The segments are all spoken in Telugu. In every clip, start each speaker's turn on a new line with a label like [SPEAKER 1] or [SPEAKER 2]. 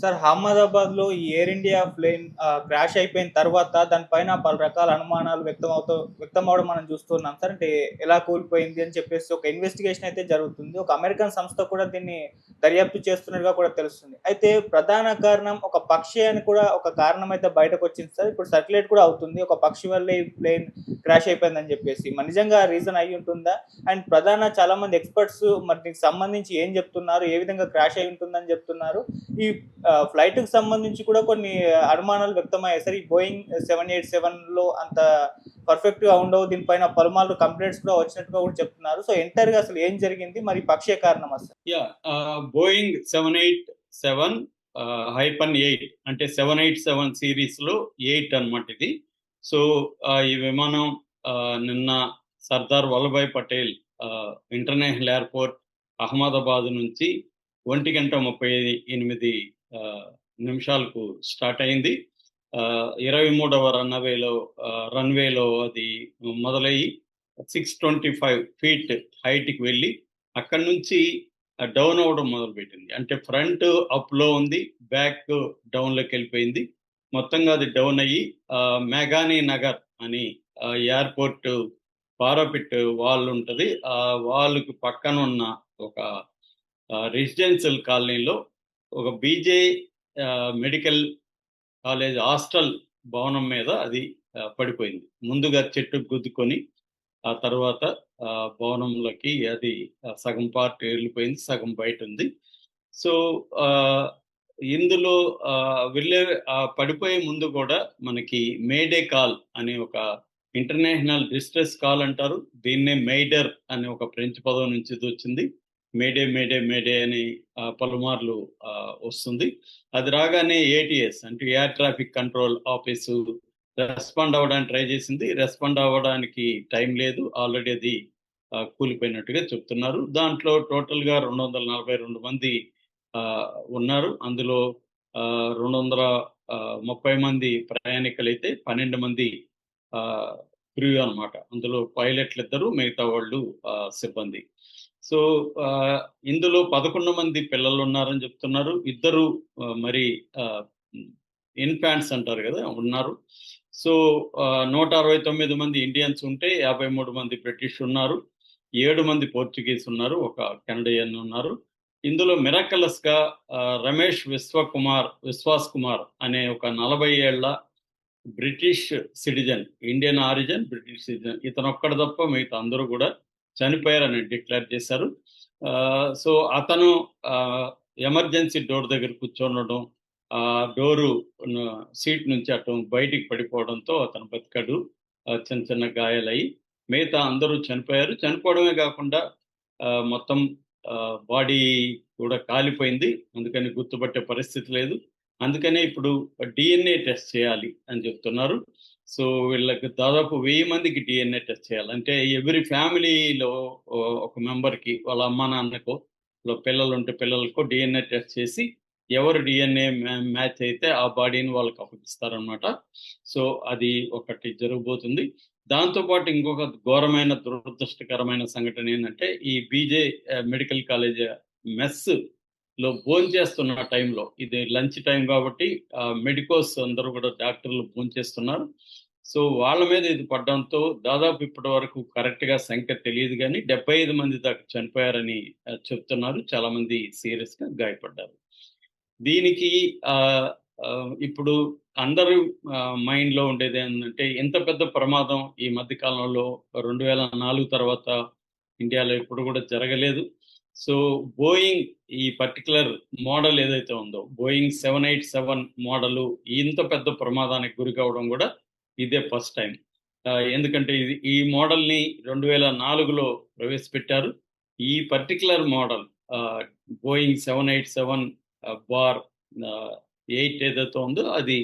[SPEAKER 1] సార్ అహ్మదాబాద్లో ఈ ఎయిర్ ఇండియా ప్లేన్ క్రాష్ అయిపోయిన తర్వాత దానిపైన పలు రకాల అనుమానాలు వ్యక్తం అవుతూ వ్యక్తం అవడం మనం చూస్తున్నాం సార్. అంటే ఎలా కూలిపోయింది అని చెప్పేసి ఒక ఇన్వెస్టిగేషన్ అయితే జరుగుతుంది. ఒక అమెరికన్ సంస్థ కూడా దీన్ని దర్యాప్తు చేస్తున్నట్టుగా కూడా తెలుస్తుంది. అయితే ప్రధాన కారణం ఒక పక్షి అని కూడా ఒక కారణం అయితే బయటకు వచ్చింది సార్. ఇప్పుడు సర్క్యులేట్ కూడా అవుతుంది. ఒక పక్షి వల్లే ఈ ప్లేన్ క్రాష్ అయిపోయిందని చెప్పేసి. మరి నిజంగా రీజన్ అయి ఉంటుందా? అండ్ ప్రధాన చాలా మంది ఎక్స్పర్ట్స్ మరి దీనికి సంబంధించి ఏం చెప్తున్నారు? ఏ విధంగా క్రాష్ అయి ఉంటుందని చెప్తున్నారు? ఈ ఫ్లైట్కి సంబంధించి కూడా కొన్ని అనుమానాలు వ్యక్తమయ్యాయి. సార్ ఈ బోయింగ్ సెవెన్ ఎయిట్ సెవెన్లో అంత పర్ఫెక్ట్గా ఉండవు. దీనిపైన పలుమార్లు కంప్లైంట్స్ కూడా వచ్చినట్టుగా కూడా చెప్తున్నారు. సో ఎంటర్గా అసలు ఏం జరిగింది? మరి పక్షే కారణం అసలు?
[SPEAKER 2] Yeah Boeing seven eight seven hyphen eight అంటే సెవెన్ ఎయిట్ సెవెన్ సిరీస్లో ఎయిట్ అన్నమాట ఇది. సో ఈ విమానం ఆ, నిన్న సర్దార్ వల్లభాయ్ పటేల్ ఇంటర్నేషనల్ ఎయిర్పోర్ట్ అహ్మదాబాద్ నుంచి ఒంటి గంట ముప్పై ఎనిమిది నిమిషాలకు స్టార్ట్ అయింది. ఆ, ఇరవై మూడవ రన్వేలో రన్వేలో అది మొదలయ్యి సిక్స్ ట్వంటీ ఫైవ్ ఫీట్ హైట్కి వెళ్ళి అక్కడి నుంచి డౌన్ అవ్వడం మొదలుపెట్టింది. అంటే ఫ్రంట్ అప్లో ఉంది బ్యాక్ డౌన్లోకి వెళ్ళిపోయింది. మొత్తంగా అది డౌన్ అయ్యి మెగానీ నగర్ అని ఎయిర్పోర్ట్ పారాపిట్ వాల్ ఉంటది. ఆ వాళ్ళకి పక్కన ఉన్న ఒక రెసిడెన్షియల్ కాలనీలో ఒక బీజే మెడికల్ కాలేజ్ హాస్టల్ భవనం మీద అది పడిపోయింది. ముందుగా చెట్టు గుద్దుకొని ఆ తర్వాత ఆ, భవనంలోకి అది సగం పార్ట్ వెళ్ళిపోయింది సగం బయట ఉంది సో ఇందులో వెళ్ళే పడిపోయే ముందు కూడా మనకి మేడే కాల్ అనే ఒక ఇంటర్నేషనల్ డిస్ట్రెస్ కాల్ అంటారు. దీన్నే మెయిడర్ అనే ఒక ఫ్రెంచ్ పదం నుంచి వచ్చింది. మేడే మేడే మేడే అని ఆ, పలుమార్లు ఆ, వస్తుంది. అది రాగానే ఏటీఎస్ అంటే air traffic control office respond అవ్వడానికి ట్రై చేసింది. రెస్పాండ్ అవ్వడానికి టైం లేదు. ఆల్రెడీ అది కూలిపోయినట్టుగా చెప్తున్నారు. దాంట్లో టోటల్గా రెండు వందల నలభై రెండు మంది ఆ, ఉన్నారు. అందులో ఆ, రెండు వందల ముప్పై మంది ప్రయాణికులు అయితే పన్నెండు మంది క్రూ అన్నమాట అందులో పైలట్లు ఇద్దరు మిగతా వాళ్ళు ఆ, సిబ్బంది. సో ఆ, ఇందులో పదకొండు మంది పిల్లలు ఉన్నారని చెప్తున్నారు. ఇద్దరు ఆ, మరి ఇన్ఫాంట్స్ అంటారు కదా ఉన్నారు. సో ఆ, నూట అరవై తొమ్మిది మంది ఇండియన్స్ ఉంటే యాభై మూడు మంది బ్రిటిష్ ఉన్నారు. ఏడు మంది పోర్చుగీస్ ఉన్నారు ఒక కెనడియన్ ఉన్నారు. ఇందులో మిరాకలస్గా రమేష్ విశ్వకుమార్ విశ్వాస్ కుమార్ అనే ఒక నలభై ఏళ్ళ British citizen Indian origin British citizen ఇతను ఒక్కడ తప్ప మిగతా అందరూ కూడా చనిపోయారని డిక్లేర్ చేశారు. ఆ, సో అతను ఎమర్జెన్సీ డోర్ దగ్గర కూర్చోనడం ఆ డోరు సీట్ నుంచి అటు బయటికి పడిపోవడంతో అతను బతికాడు. చిన్న చిన్న గాయాలయ్యి. మిగతా అందరూ చనిపోయారు. చనిపోవడమే కాకుండా ఆ, మొత్తం బాడీ కూడా కాలిపోయింది. అందుకని గుర్తుపట్టే పరిస్థితి లేదు. అందుకనే ఇప్పుడు డిఎన్ఏ టెస్ట్ చేయాలి అని చెప్తున్నారు. సో వీళ్ళకి దాదాపు వెయ్యి మందికి డిఎన్ఏ టెస్ట్ చేయాలి. అంటే ఎవ్రీ ఫ్యామిలీలో ఒక మెంబర్కి వాళ్ళ అమ్మ నాన్నకో పిల్లలు ఉంటే పిల్లలకో డిఎన్ఏ టెస్ట్ చేసి ఎవరు డిఎన్ఏ మ్యాచ్ అయితే ఆ బాడీని వాళ్ళకి అప్పగిస్తారనమాట సో అది ఒకటి జరగబోతుంది. దాంతోపాటు ఇంకొక ఘోరమైన దురదృష్టకరమైన సంఘటన ఏంటంటే ఈ బీజే మెడికల్ కాలేజ్ మెస్లో భోంచేస్తున్న టైంలో ఇది లంచ్ టైం కాబట్టి మెడికోస్ అందరూ కూడా డాక్టర్లు భోంచేస్తున్నారు సో వాళ్ళ మీద ఇది పడడంతో దాదాపు ఇప్పటి వరకు కరెక్ట్గా సంఖ్య తెలియదు కానీ డెబ్బై ఐదు మంది దాకా చనిపోయారని చెప్తున్నారు. చాలా మంది సీరియస్గా గాయపడ్డారు. దీనికి ఇప్పుడు అందరి మైండ్లో ఉండేది ఏంటంటే ఎంత పెద్ద ప్రమాదం ఈ మధ్య కాలంలో రెండు వేల నాలుగు తర్వాత ఇండియాలో ఇప్పుడు కూడా జరగలేదు. సో బోయింగ్ ఈ పర్టికులర్ మోడల్ ఏదైతే ఉందో Boeing seven eight seven model ఇంత పెద్ద ప్రమాదానికి గురి కావడం కూడా ఇదే ఫస్ట్ టైం. ఎందుకంటే ఇది ఈ మోడల్ని రెండు వేల నాలుగులో ప్రవేశపెట్టారు. ఈ particular model Boeing seven eight seven bar eight ఏదైతే ఉందో అది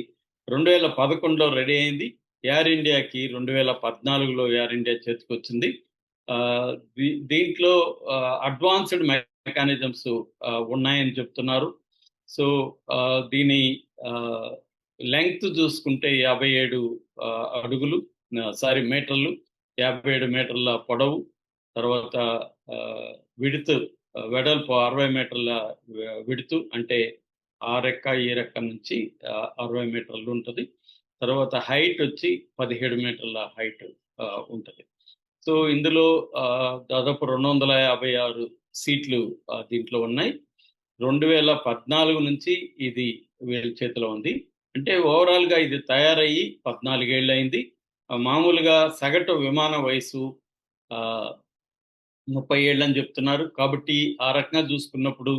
[SPEAKER 2] రెండు వేల పదకొండులో రెడీ అయింది. ఎయిర్ ఇండియాకి రెండు వేల పద్నాలుగులో ఎయిర్ ఇండియా చేతికి వచ్చింది ఆ, దీంట్లో అడ్వాన్స్డ్ మెకానిజమ్స్ ఉన్నాయని చెప్తున్నారు. సో ఆ, దీని లెంగ్త్ చూసుకుంటే యాభై ఏడు అడుగులు సారీ మీటర్లు యాభై ఏడు మీటర్ల పొడవు తర్వాత విడుతు వెడల్పు అరవై మీటర్ల విడుతు అంటే ఆ రెక్క ఈ రెక్క నుంచి అరవై మీటర్లు ఉంటుంది. తర్వాత హైట్ వచ్చి పదిహేడు మీటర్ల హైట్ ఉంటుంది. సో ఇందులో దాదాపు రెండు వందల యాభై ఆరు సీట్లు దీంట్లో ఉన్నాయి. రెండు వేల పద్నాలుగు నుంచి ఇది వీళ్ళ చేతిలో ఉంది. అంటే ఓవరాల్గా ఇది తయారయ్యి పద్నాలుగేళ్ళు అయింది మామూలుగా సగటు విమాన వయసు ఆ, ముప్పై ఏళ్ళు అని చెప్తున్నారు. కాబట్టి ఆ రకంగా చూసుకున్నప్పుడు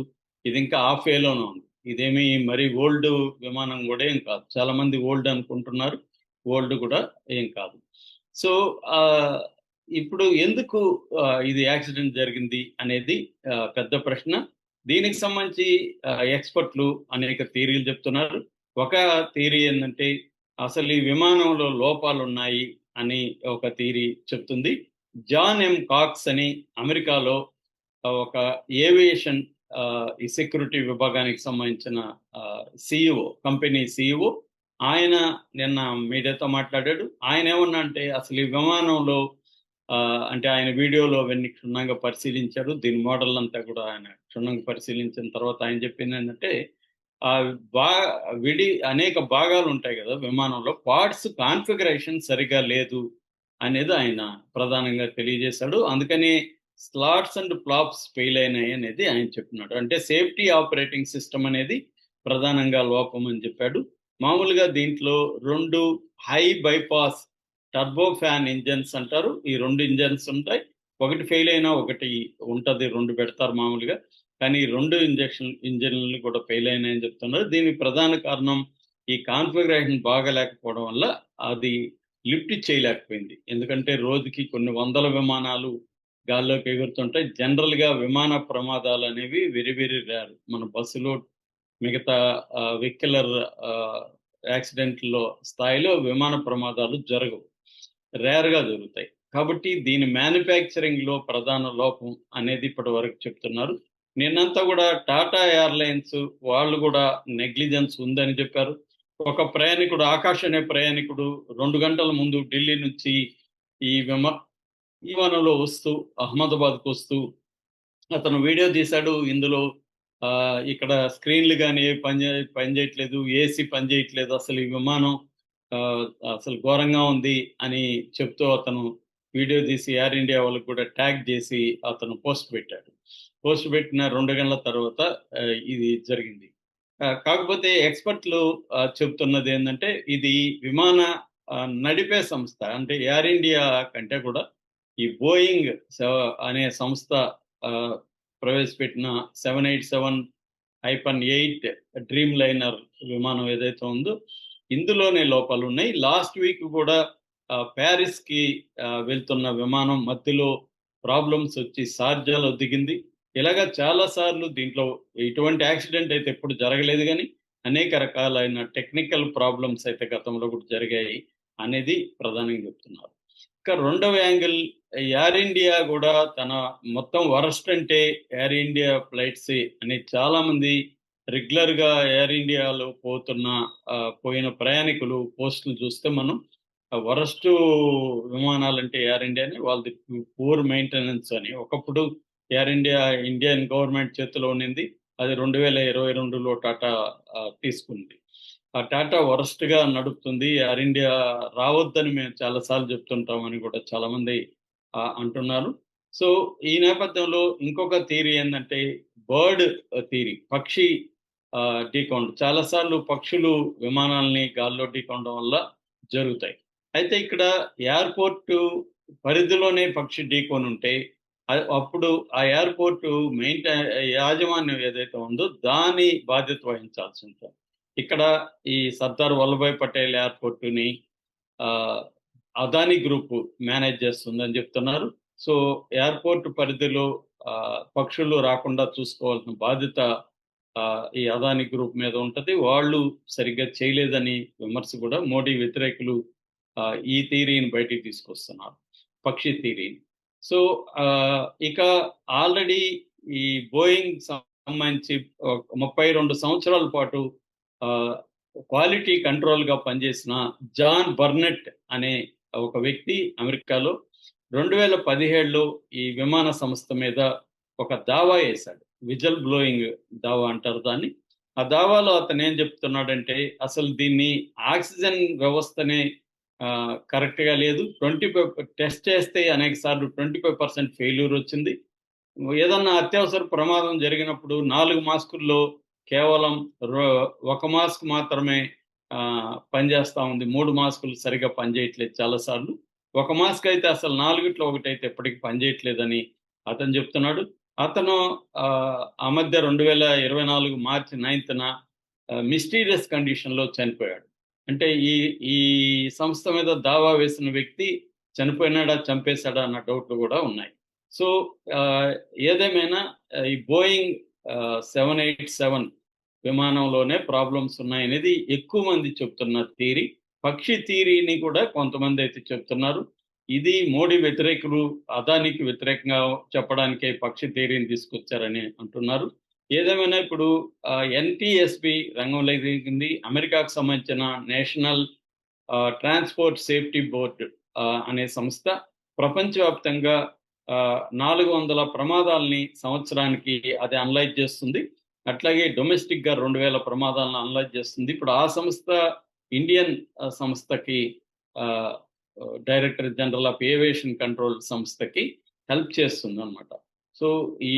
[SPEAKER 2] ఇది ఇంకా హాఫ్ ఏలోనే ఉంది. ఇదేమి మరి ఓల్డ్ విమానం కూడా ఏం కాదు. చాలా మంది ఓల్డ్ అనుకుంటున్నారు. ఓల్డ్ కూడా ఏం కాదు. సో ఇప్పుడు ఎందుకు ఇది యాక్సిడెంట్ జరిగింది అనేది పెద్ద ప్రశ్న. దీనికి సంబంధించి ఎక్స్పర్ట్లు అనేక థీరీలు చెప్తున్నారు. ఒక థీరీ ఏంటంటే అసలు ఈ విమానంలో లోపాలు ఉన్నాయి అని ఒక థీరీ చెప్తుంది. జాన్ ఎం కాక్స్ అని అమెరికాలో ఒక ఏవియేషన్ ఈ సెక్యూరిటీ విభాగానికి సంబంధించిన సిఇఓ కంపెనీ సిఇఓ ఆయన నిన్న మీడియాతో మాట్లాడాడు. ఆయన ఏమన్నా అంటే అసలు ఈ విమానంలో ఆ, అంటే ఆయన వీడియోలో అవన్నీ క్షుణ్ణంగా పరిశీలించారు దీని మోడల్ అంతా కూడా ఆయన క్షుణ్ణంగా పరిశీలించిన తర్వాత ఆయన చెప్పింది ఏంటంటే ఆ బా విడి అనేక భాగాలు ఉంటాయి కదా విమానంలో. పార్ట్స్ కాన్ఫిగరేషన్ సరిగా లేదు అనేది ఆయన ప్రధానంగా తెలియజేశాడు. అందుకని స్లాట్స్ అండ్ ప్లాప్స్ ఫెయిల్ అయినాయి అనేది ఆయన చెప్పినాడు. అంటే సేఫ్టీ ఆపరేటింగ్ సిస్టమ్ అనేది ప్రధానంగా లోపం అని చెప్పాడు. మామూలుగా దీంట్లో రెండు high bypass turbo fan engines అంటారు. ఈ రెండు ఇంజన్స్ ఉంటాయి. ఒకటి ఫెయిల్ అయినా ఒకటి ఉంటుంది రెండు పెడతారు మామూలుగా. కానీ రెండు ఇంజక్షన్ ఇంజన్లు కూడా ఫెయిల్ అయినాయని చెప్తున్నారు. దీనికి ప్రధాన కారణం ఈ కాన్ఫిగరేషన్ బాగలేకపోవడం వల్ల అది లిఫ్ట్ చేయలేకపోయింది. ఎందుకంటే రోజుకి కొన్ని వందల విమానాలు గాల్లోకి ఎగురుతుంటాయి. జనరల్గా విమాన ప్రమాదాలు అనేవి వెరీ వెరీ రేర్ మన బస్సులో మిగతా వెహికలర్ యాక్సిడెంట్లో స్థాయిలో విమాన ప్రమాదాలు జరగవు. రేర్గా జరుగుతాయి. కాబట్టి దీని మ్యానుఫ్యాక్చరింగ్లో ప్రధాన లోపం అనేది ఇప్పటి వరకు చెప్తున్నారు. నిన్నంతా కూడా టాటా ఎయిర్లైన్స్ వాళ్ళు కూడా నెగ్లిజెన్స్ ఉందని చెప్పారు. ఒక ప్రయాణికుడు ఆకాష్ అనే ప్రయాణికుడు రెండు గంటల ముందు ఢిల్లీ నుంచి ఈ విమా విమానంలో వస్తూ అహ్మదాబాద్కు వస్తూ అతను వీడియో తీశాడు. ఇందులో ఆ, ఇక్కడ స్క్రీన్లు కానీ పని చే- పని చేయట్లేదు ఏసీ పని చేయట్లేదు అసలు ఈ విమానం ఆ, అసలు ఘోరంగా ఉంది అని చెప్తూ అతను వీడియో తీసి ఎయిర్ ఇండియా వాళ్ళకి కూడా ట్యాగ్ చేసి అతను పోస్ట్ పెట్టాడు. పోస్ట్ పెట్టిన రెండు గంటల తర్వాత ఇది జరిగింది. కాకపోతే ఎక్స్పర్ట్లు చెబుతున్నది ఏంటంటే ఇది విమాన నడిపే సంస్థ అంటే ఎయిర్ ఇండియా కంటే కూడా ఈ బోయింగ్ అనే సంస్థ ఆ, ప్రవేశపెట్టిన seven eight seven hyphen eight dreamliner విమానం ఏదైతే ఉందో ఇందులోనే లోపాలు ఉన్నాయి. లాస్ట్ వీక్ కూడా ప్యారిస్కి ప్యారిస్కి వెళ్తున్న విమానం మధ్యలో ప్రాబ్లమ్స్ వచ్చి సార్జాలో దిగింది. ఇలాగా చాలా సార్లు దీంట్లో ఇటువంటి యాక్సిడెంట్ అయితే ఎప్పుడు జరగలేదు కానీ అనేక రకాలైన టెక్నికల్ ప్రాబ్లమ్స్ అయితే గతంలో కూడా జరిగాయి అనేది ప్రధానంగా చెప్తున్నారు. ఇంకా రెండవ యాంగిల్ ఎయిర్ ఇండియా కూడా తన మొత్తం వరస్ట్ అంటే ఎయిర్ ఇండియా ఫ్లైట్స్ అని చాలా మంది రెగ్యులర్గా ఎయిర్ ఇండియాలో పోతున్న పోయిన ప్రయాణికులు పోస్టులు చూస్తే మనం వరస్ట్ విమానాలంటే ఎయిర్ ఇండియాని వాళ్ళది పూర్ మెయింటెనెన్స్ అని ఒకప్పుడు ఎయిర్ ఇండియా ఇండియన్ గవర్నమెంట్ చేతిలో ఉన్నింది. అది రెండు వేల ఇరవై రెండులో టాటా తీసుకుంది. ఆ టాటా వరస్ట్గా నడుపుతుంది. ఎయిర్ ఇండియా రావద్దని మేము చాలా సార్లు చెప్తుంటామని కూడా చాలా మంది అంటున్నారు. సో ఈ నేపథ్యంలో ఇంకొక థీరీ ఏంటంటే బర్డ్ థీరీ పక్షి ఢీకొండ చాలా సార్లు పక్షులు విమానాలని గాల్లో ఢీకొనడం వల్ల జరుగుతాయి. అయితే ఇక్కడ ఎయిర్పోర్ట్ పరిధిలోనే పక్షి ఢీకొని ఉంటే అప్పుడు ఆ ఎయిర్పోర్ట్ మెయింటైన్ యాజమాన్యం ఏదైతే ఉందో దాని బాధ్యత వహించాల్సి ఉంటుంది ఇక్కడ ఈ సర్దార్ వల్లభాయ్ పటేల్ ఎయిర్పోర్టుని ఆ, అదాని గ్రూప్ మేనేజ్ చేస్తుందని చెప్తున్నారు. సో ఎయిర్పోర్ట్ పరిధిలో ఆ, పక్షులు రాకుండా చూసుకోవాల్సిన బాధ్యత ఆ, ఈ అదాని గ్రూప్ మీద ఉంటది. వాళ్ళు సరిగ్గా చేయలేదని విమర్శ కూడా మోడీ వ్యతిరేకులు ఈ థీరీని బయటికి తీసుకొస్తున్నారు. పక్షి థీరీని సో ఆ, ఇక ఆల్రెడీ ఈ బోయింగ్ సంబంధించి ముప్పై రెండు సంవత్సరాల పాటు క్వాలిటీ కంట్రోల్గా పనిచేసిన జాన్ బర్నెట్ అనే ఒక వ్యక్తి అమెరికాలో రెండు వేల పదిహేడులో ఈ విమాన సంస్థ మీద ఒక దావా వేశాడు. విజల్ బ్లోయింగ్ దావా అంటారు దాన్ని. ఆ దావాలో అతను ఏం చెప్తున్నాడంటే అసలు దీన్ని ఆక్సిజన్ వ్యవస్థనే కరెక్ట్గా లేదు. ట్వంటీ ఫైవ్ టెస్ట్ చేస్తే అనేక సార్లు ట్వంటీ ఫైవ్ పర్సెంట్ ఫెయిల్యూర్ వచ్చింది. ఏదన్నా అత్యవసర ప్రమాదం జరిగినప్పుడు నాలుగు మాస్కుల్లో కేవలం రో- ఒక మాస్క్ మాత్రమే పనిచేస్తూ ఉంది. మూడు మాస్కులు సరిగా పనిచేయట్లేదు చాలాసార్లు. ఒక మాస్క్ అయితే అసలు నాలుగిట్లో ఒకటి అయితే ఎప్పటికీ పనిచేయట్లేదని అతను చెప్తున్నాడు. అతను ఆ, ఆ మధ్య రెండు వేల ఇరవై నాలుగు మార్చి నైన్త్న మిస్టీరియస్ కండిషన్లో చనిపోయాడు. అంటే ఈ ఈ సంస్థ మీద దావా వేసిన వ్యక్తి చనిపోయినాడా చంపేశాడా అన్న డౌట్లు కూడా ఉన్నాయి. సో ఏదేమైనా ఈ బోయింగ్ సెవెన్ ఎయిట్ సెవెన్ విమానంలోనే ప్రాబ్లమ్స్ ఉన్నాయనేది ఎక్కువ మంది చెప్తున్న థీరీ పక్షి థీరీని కూడా కొంతమంది అయితే చెప్తున్నారు. ఇది మోడీ వ్యతిరేకులు అదానికి వ్యతిరేకంగా చెప్పడానికే పక్షి థీరీని తీసుకొచ్చారని అంటున్నారు. ఏదేమైనా ఇప్పుడు ఎన్టీఎస్బి రంగంలో దిగింది అమెరికాకు సంబంధించిన నేషనల్ ట్రాన్స్పోర్ట్ సేఫ్టీ బోర్డు అనే సంస్థ ప్రపంచవ్యాప్తంగా నాలుగు వందల ప్రమాదాలని సంవత్సరానికి అది అనలైజ్ చేస్తుంది. అట్లాగే డొమెస్టిక్గా రెండు వేల ప్రమాదాలను అనలైజ్ చేస్తుంది. ఇప్పుడు ఆ సంస్థ ఇండియన్ సంస్థకి director general of aviation control సంస్థకి హెల్ప్ చేస్తుంది అనమాట సో ఈ